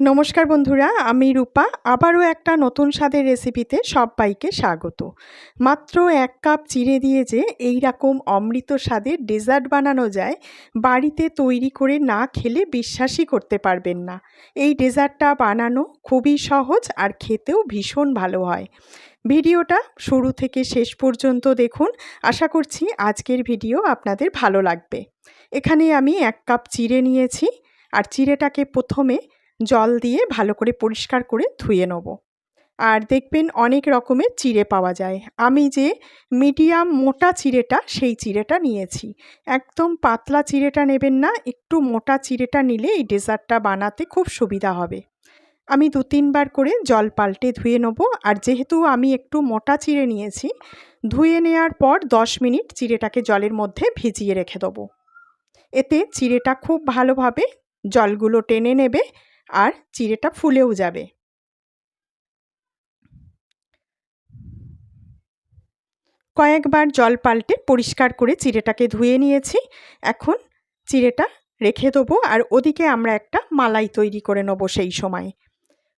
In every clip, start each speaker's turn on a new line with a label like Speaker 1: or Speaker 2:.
Speaker 1: নমস্কার বন্ধুরা, আমি রূপা। আবারও একটা নতুন স্বাদের রেসিপিতে সবাইকে স্বাগত। মাত্র এক কাপ চিড়ে দিয়ে যে এই রকম অমৃত স্বাদের ডেজার্ট বানানো যায়, বাড়িতে তৈরি করে না খেলে বিশ্বাসই করতে পারবেন না। এই ডেজার্টটা বানানো খুবই সহজ আর খেতেও ভীষণ ভালো হয়। ভিডিওটা শুরু থেকে শেষ পর্যন্ত দেখুন। আশা করছি আজকের ভিডিও আপনাদের ভালো লাগবে। এখানে আমি এক কাপ চিড়ে নিয়েছি। আর চিড়েটাকে প্রথমে জল দিয়ে ভালো করে পরিষ্কার করে ধুয়ে নেব। আর দেখবেন অনেক রকমের চিড়ে পাওয়া যায়। আমি যে মিডিয়াম মোটা চিড়েটা, সেই চিড়েটা নিয়েছি। একদম পাতলা চিড়েটা নেবেন না, একটু মোটা চিড়েটা নিলে এই ডেজার্টটা বানাতে খুব সুবিধা হবে। আমি দু তিনবার করে জল পাল্টে ধুয়ে নেব। আর যেহেতু আমি একটু মোটা চিড়ে নিয়েছি, ধুয়ে নেওয়ার পর দশ মিনিট চিড়েটাকে জলের মধ্যে ভিজিয়ে রেখে দেবো। এতে চিড়েটা খুব ভালোভাবে জলগুলো টেনে নেবে। আর চিড়েটা ফুলেও যাবে। কয়েকবার জল পাল্টে পরিষ্কার করে চিড়েটাকে ধুয়ে নিয়েছি। এখন চিড়েটা রেখে দেবো আর ওদিকে আমরা একটা মালাই তৈরি করে নেব সেই সময়।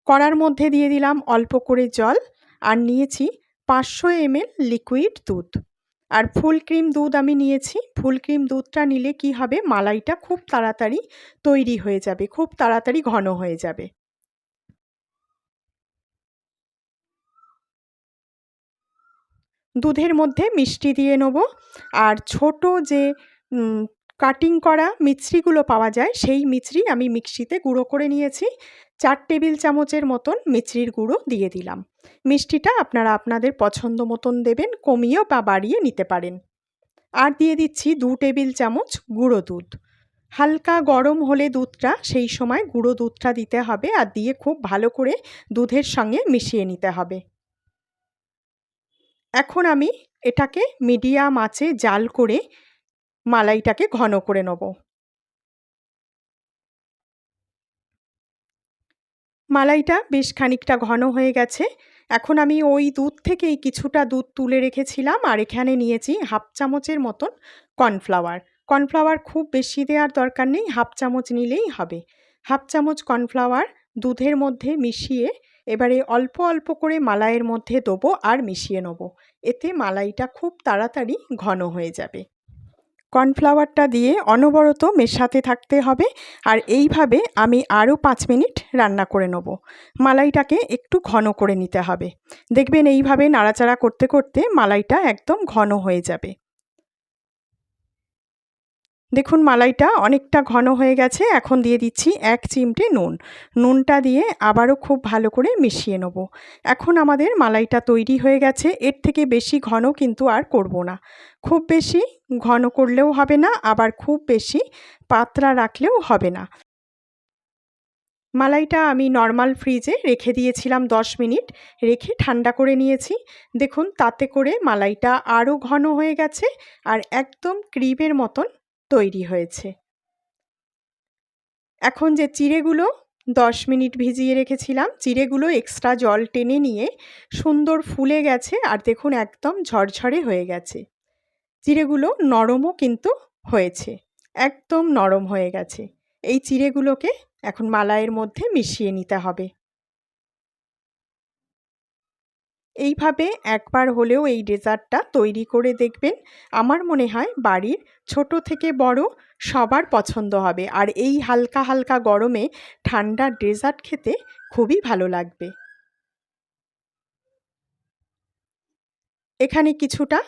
Speaker 1: কড়ার মধ্যে দিয়ে দিলাম অল্প করে জল আর নিয়েছি পাঁচশো এমএল লিকুইড দুধ। আর ফুল ক্রিম দুধ আমি নিয়েছি ফুল ক্রিম দুধটা নিলে কি হবে? মালাইটা খুব তাড়াতাড়ি তৈরি হয়ে যাবে, খুব তাড়াতাড়ি ঘন হয়ে যাবে। দুধের মধ্যে মিষ্টি দিয়ে নেব। আর ছোট যে কাটিং করা মিছরিগুলো পাওয়া যায়, সেই মিছরি আমি মিক্সিতে গুঁড়ো করে নিয়েছি। চার টেবিল চামচের মতন মিছরির গুঁড়ো দিয়ে দিলাম। মিষ্টিটা আপনারা আপনাদের পছন্দ মতন দেবেন, কমিয়েও বা বাড়িয়ে নিতে পারেন। আর দিয়ে দিচ্ছি দু টেবিল চামচ গুঁড়ো দুধ। হালকা গরম হলে দুধটা সেই সময় গুঁড়ো দুধটা দিতে হবে আর দিয়ে খুব ভালো করে দুধের সঙ্গে মিশিয়ে নিতে হবে। এখন আমি এটাকে মিডিয়াম আঁচে জাল করে মালাইটাকে ঘন করে নেব। মালাইটা বেশ খানিকটা ঘন হয়ে গেছে। এখন আমি ওই দুধ থেকেই কিছুটা দুধ তুলে রেখেছিলাম আর এখানে নিয়েছি হাফ চামচের মতন কর্নফ্লাওয়ার। কর্নফ্লাওয়ার খুব বেশি দেওয়ার দরকার নেই, হাফ চামচ নিলেই হবে। হাফ চামচ কর্নফ্লাওয়ার দুধের মধ্যে মিশিয়ে এবারে অল্প অল্প করে মালাইয়ের মধ্যে দেবো আর মিশিয়ে নেব। এতে মালাইটা খুব তাড়াতাড়ি ঘন হয়ে যাবে। কর্নফ্লাওয়ারটা দিয়ে অনবরত মেশাতে থাকতে হবে আর এইভাবে আমি আরও পাঁচ মিনিট রান্না করে নেব। মালাইটাকে একটু ঘন করে নিতে হবে। দেখবেন এইভাবে নাড়াচাড়া করতে করতে মালাইটা একদম ঘন হয়ে যাবে। দেখুন মালাইটা অনেকটা ঘন হয়ে গেছে, এখন দিয়ে দিচ্ছি এক চিমটে নুন। নুনটা দিয়ে আবারও খুব ভালো করে মিশিয়ে নেব। এখন আমাদের মালাইটা তৈরি হয়ে গেছে, এর থেকে বেশি ঘন কিন্তু আর করব না। খুব বেশি ঘন করলেও হবে না, আবার খুব বেশি পাতলা রাখলেও হবে না। মালাইটা আমি নর্মাল ফ্রিজে রেখে দিয়েছিলাম দশ মিনিট, রেখে ঠান্ডা করে নিয়েছি। দেখুন তাতে করে মালাইটা আরও ঘন হয়ে গেছে, আর একদম ক্রিমের মতন তৈরি হয়েছে। এখন যে চিড়েগুলো দশ মিনিট ভিজিয়ে রেখেছিলাম, চিড়েগুলো এক্সট্রা জল টেনে নিয়ে সুন্দর ফুলে গেছে আর দেখুন একদম ঝরঝরে হয়ে গেছে। চিড়েগুলো নরমও কিন্তু হয়েছে, একদম নরম হয়ে গেছে। এই চিড়েগুলোকে এখন মালাইয়ের মধ্যে মিশিয়ে নিতে হবে। এইভাবে একবার হলেও এই ডেজার্টটা তৈরি করে দেখবেন। আমার মনে হয় বাড়ির ছোট থেকে বড় সবার পছন্দ হবে। আর এই হালকা হালকা গরমে ঠান্ডা ডেজার্ট খেতে খুবই ভালো লাগবে। এখানে কিছুটা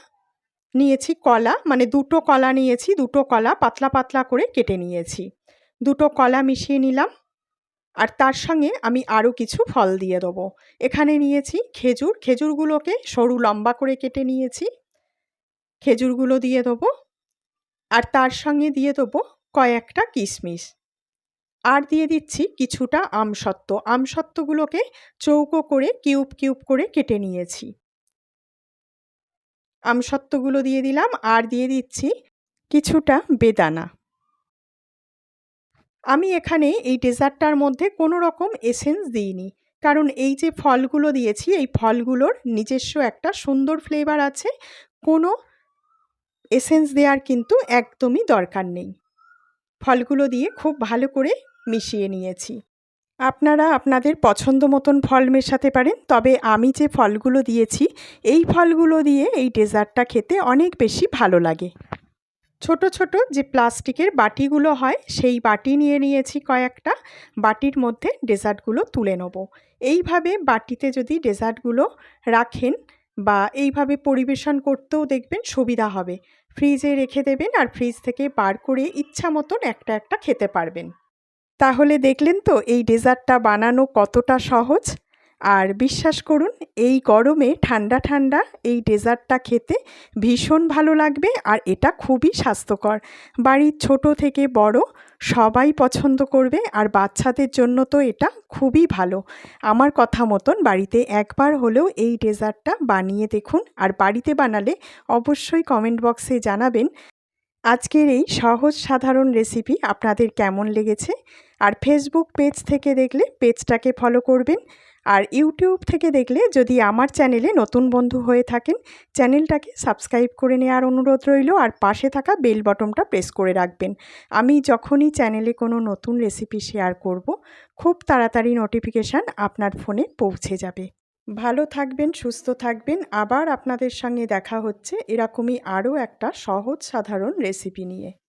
Speaker 1: নিয়েছি কলা মানে দুটো কলা নিয়েছি, দুটো কলা পাতলা পাতলা করে কেটে নিয়েছি। দুটো কলা মিশিয়ে নিলাম। আর তার সঙ্গে আমি আরও কিছু ফল দিয়ে দেবো। এখানে নিয়েছি খেজুর। খেজুরগুলোকে সরু লম্বা করে কেটে নিয়েছি। খেজুরগুলো দিয়ে দেবো। আর তার সঙ্গে দিয়ে দেবো কয়েকটা কিশমিশ। আর দিয়ে দিচ্ছি কিছুটা আমসত্ত্ব। আমসত্ত্বগুলোকে চৌকো করে কিউব কিউব করে কেটে নিয়েছি। আমসত্ত্বগুলো দিয়ে দিলাম। আর দিয়ে দিচ্ছি কিছুটা বেদানা। আমি এখানে এই ডেজার্টটার মধ্যে কোনো রকম এসেন্স দিইনি। কারণ এই যে ফলগুলো দিয়েছি, এই ফলগুলোর নিজস্ব একটা সুন্দর ফ্লেভার আছে, কোনো এসেন্স দেওয়ার কিন্তু একদমই দরকার নেই। ফলগুলো দিয়ে খুব ভালো করে মিশিয়ে নিয়েছি। আপনারা আপনাদের পছন্দ মতন ফল মেশাতে পারেন, তবে আমি যে ফলগুলো দিয়েছি, এই ফলগুলো দিয়ে এই ডেজার্টটা খেতে অনেক বেশি ভালো লাগে। ছোট ছোট যে প্লাস্টিকের বাটিগুলো হয়, সেই বাটি নিয়ে নিয়েছি কয়েকটা। বাটির মধ্যে ডেজার্টগুলো তুলে নেব। এইভাবে বাটিতে যদি ডেজার্টগুলো রাখেন বা এইভাবে পরিবেশন করতেও দেখবেন সুবিধা হবে। ফ্রিজে রেখে দেবেন আর ফ্রিজ থেকে বার করে ইচ্ছা মতন একটা একটা খেতে পারবেন। তাহলে দেখলেন তো এই ডেজার্টটা বানানো কতটা সহজ। আর বিশ্বাস করুন, এই গরমে ঠান্ডা ঠান্ডা এই ডেজার্টটা খেতে ভীষণ ভালো লাগবে আর এটা খুবই স্বাস্থ্যকর। বাড়ির ছোট থেকে বড় সবাই পছন্দ করবে আর বাচ্চাদের জন্য তো এটা খুবই ভালো। আমার কথা মতন বাড়িতে একবার হলেও এই ডেজার্টটা বানিয়ে দেখুন আর বাড়িতে বানালে অবশ্যই কমেন্ট বক্সে জানাবেন আজকের এই সহজ সাধারণ রেসিপি আপনাদের কেমন লেগেছে। আর ফেসবুক পেজ থেকে দেখলে পেজটাকে ফলো করবেন। আর ইউটিউব থেকে দেখলে যদি আমার চ্যানেলে নতুন বন্ধু হয়ে থাকেন, চ্যানেলটাকে সাবস্ক্রাইব করে নেওয়ার অনুরোধ রইল আর পাশে থাকা বেল বটনটা প্রেস করে রাখবেন। আমি যখনই চ্যানেলে কোনো নতুন রেসিপি শেয়ার করব, খুব তাড়াতাড়ি নোটিফিকেশান আপনার ফোনে পৌঁছে যাবে। ভালো থাকবেন, সুস্থ থাকবেন। আবার আপনাদের সঙ্গে দেখা হচ্ছে এরকমই আরও একটা সহজ সাধারণ রেসিপি নিয়ে।